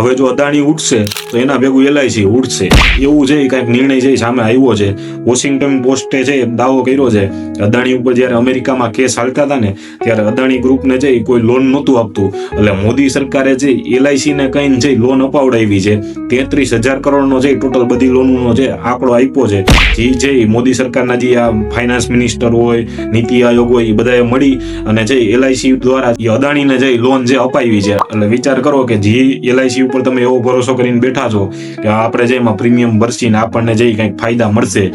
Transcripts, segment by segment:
હવે જો અદાણી ઉઠશે, તો એના ભેગું એલઆઈસી ઉઠશે. એવું છે કંઈક નિર્ણય છે સામે આવ્યો છે. વોશિંગ્ટન પોસ્ટે છે, દાવો કર્યો છે અદાણી ઉપર જ્યારે અમેરિકામાં કેસ હાલતા હતા ને, ત્યારે અદાણી ગ્રુપને છે, એ કોઈ લોન નહોતું આપતું. એટલે મોદી સરકારે જે એલઆઈસીને કંઈ જે લોન અપાવડાવી છે. તેત્રીસ હજાર કરોડનો છે ટોટલ બધી લોનનો જે આંકડો આપ્યો છે. જે છે મોદી સરકારના જે આ ફાઇનાન્સ મિનિસ્ટર હોય, નીતિ આયોગ હોય, એ બધાએ મળી અને જે એલઆઈસી દ્વારા અદાણીને જે લોન જે અપાવી છે. એટલે વિચાર કરો કે જે એલઆઈસી ઉપર તમે એવો ભરોસો કરીને બેઠા છો કે આપણે જે એમાં પ્રીમિયમ ભરશીને આપણને જે કંઈક ફાયદા મળશે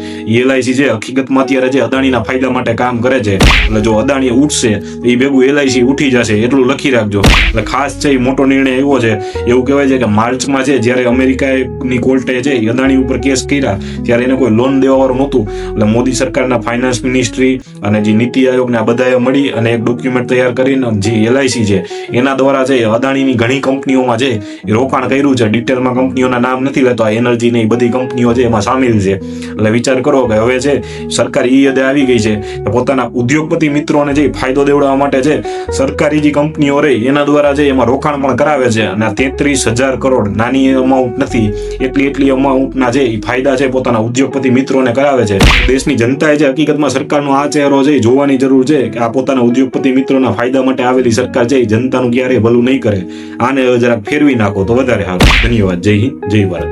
એલઆઈસી જે હકીકતમાં અત્યારે જે અદાણીના ફાયદા માટે કામ કરે છે, એટલે જો અદાણી ઉઠશે, તો એ ભેગું એલઆઈસી ઉઠી જશે, એટલું લખી રાખજો. એટલે ખાસ છે એ મોટો નિર્ણય એવો છે, એવું કહેવાય છે કે માર્ચમાં છે, જ્યારે અમેરિકાની કોર્ટે છે અદાણી ઉપર કેસ કર્યા, ત્યારે એને કોઈ લોન દેવાવાળું નહોતું. એટલે મોદી સરકારના ફાઇનાન્સ મિનિસ્ટ્રી અને જે નીતિ આયોગને આ બધાએ મળી અને એક ડોક્યુમેન્ટ તૈયાર કરીને જે એલઆઈસી છે, એના દ્વારા છે અદાણીની ઘણી કંપનીઓમાં છે એ રોકાણ કર્યું છે. ડિટેલમાં કંપનીઓના નામ નથી લેતો. આ એનર્જી ને એ બધી કંપનીઓ છે એમાં સામેલ છે. એટલે વિચાર કરો કે હવે છે, સરકાર ઈ હદે આવી ગઈ છે કે પોતાના ઉદ્યોગપતિ મિત્રોને જે ફાયદો દેવડાવવા માટે છે, સરકારી જે કંપનીઓ રહી એના દ્વારા છે એમાં રોકાણ પણ કરાવે છે. અને તેત્રીસ હજાર કરોડ નાની અમાઉન્ટ નથી. એટલી એટલી અમાઉન્ટના જે ફાયદા છે પોતાના ઉદ્યોગપતિ મિત્રોને કરાવે છે. દેશની જનતાએ જે હકીકતમાં સરકારનો આ ચહેરો છે જોવાની જરૂર છે કે આ પોતાના ઉદ્યોગપતિ મિત્રોના ફાયદા માટે આવેલી સરકાર છે એ જનતાનું ક્યારેય ભલું નહીં કરે. આને જરાક ફેરવી નાખો. તો વધારે સારું ધન્યવાદ. જય હિન્દ. જય ભારત.